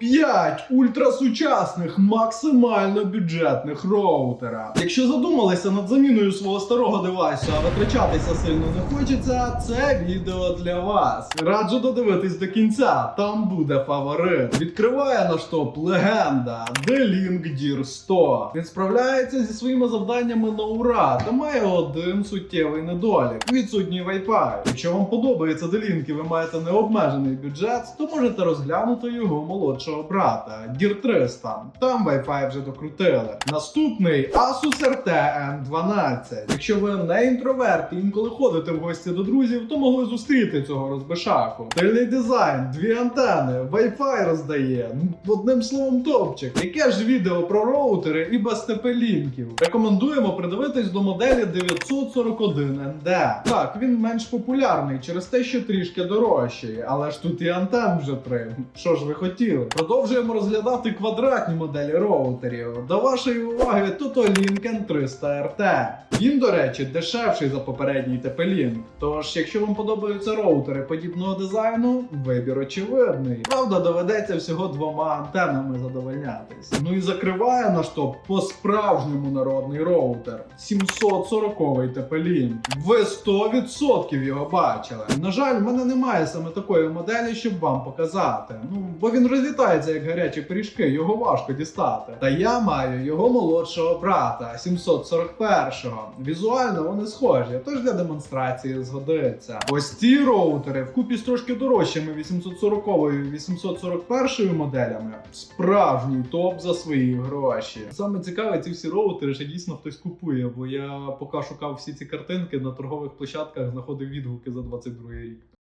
топ-5 ультрасучасних, максимально бюджетних роутера. Якщо задумалися над заміною свого старого девайсу, а витрачатися сильно не хочеться, це відео для вас. Раджу додивитись до кінця, там буде фаворит. Відкриває наш топ легенда D-Link Gear 100. Він справляється зі своїми завданнями на ура, та має один суттєвий недолік відсутній Wi-Fi. Якщо вам подобається D-Link і ви маєте необмежений бюджет, то можете розглянути його молодшого брата Gear 300. Там Wi-Fi вже докрутили. Наступний Asus RT N12. Якщо ви не інтроверт і інколи ходите в гості до друзів, то могли зустріти цього розбишаку. Стильний дизайн, дві антени, Wi-Fi роздає. Ну, одним словом, топчик. Яке ж відео про роутери і без TP-лінків? Рекомендуємо придивитись до моделі 941ND. Так, він менш популярний через те, що трішки дорожчий, але ж тут і антен вже три. Що ж ви хотіли? Продовжуємо розглядати квадратні моделі роутерів. До вашої уваги тут Lincoln 300 RT. Він, до речі, дешевший за попередній TP-Link. Тож, якщо вам подобаються роутери подібного дизайну, вибір очевидний. Правда, доведеться всього двома антенами задовольнятись. Ну і закриває наш топ по-справжньому народний роутер 740-й TP-Link. Ви 100% його бачили. На жаль, в мене немає саме такої моделі, щоб вам показати. Ну, бо він розлітається як гарячі пиріжки, його важко дістати. Та я маю його молодшого брата 741-го. Візуально вони схожі, тож для демонстрації згодиться. Ось ці роутери вкупі з трошки дорожчими 840 і 841 моделями. Справжній топ за свої гроші. Саме цікаве, ці всі роутери ще дійсно хтось купує, бо я поки шукав всі ці картинки на торгових площадках, знаходив відгуки за 22 рік.